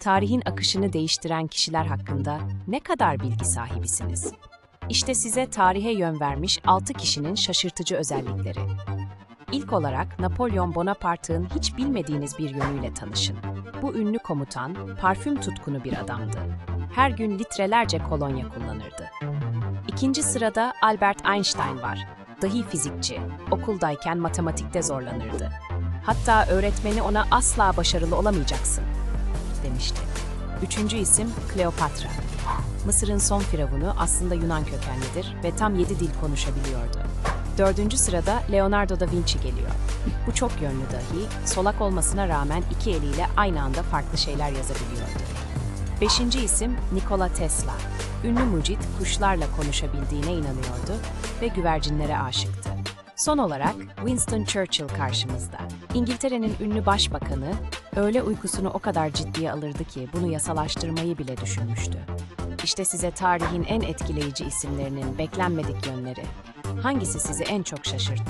tarihin akışını değiştiren kişiler hakkında ne kadar bilgi sahibisiniz? İşte size tarihe yön vermiş 6 kişinin şaşırtıcı özellikleri. İlk olarak Napolyon Bonaparte'ın hiç bilmediğiniz bir yönüyle tanışın. Bu ünlü komutan, parfüm tutkunu bir adamdı. Her gün litrelerce kolonya kullanırdı. İkinci sırada Albert Einstein var. Dahi fizikçi, okuldayken matematikte zorlanırdı. Hatta öğretmeni ona asla başarılı olamayacaksın demişti. Üçüncü isim Kleopatra. Mısır'ın son firavunu aslında Yunan kökenlidir ve tam yedi dil konuşabiliyordu. Dördüncü sırada Leonardo da Vinci geliyor. Bu çok yönlü dahi, solak olmasına rağmen iki eliyle aynı anda farklı şeyler yazabiliyordu. Beşinci isim Nikola Tesla. Ünlü mucit kuşlarla konuşabildiğine inanıyordu ve güvercinlere aşıktı. Son olarak Winston Churchill karşımızda. İngiltere'nin ünlü başbakanı, öğle uykusunu o kadar ciddiye alırdı ki bunu yasalaştırmayı bile düşünmüştü. İşte size tarihin en etkileyici isimlerinin beklenmedik yönleri. Hangisi sizi en çok şaşırttı?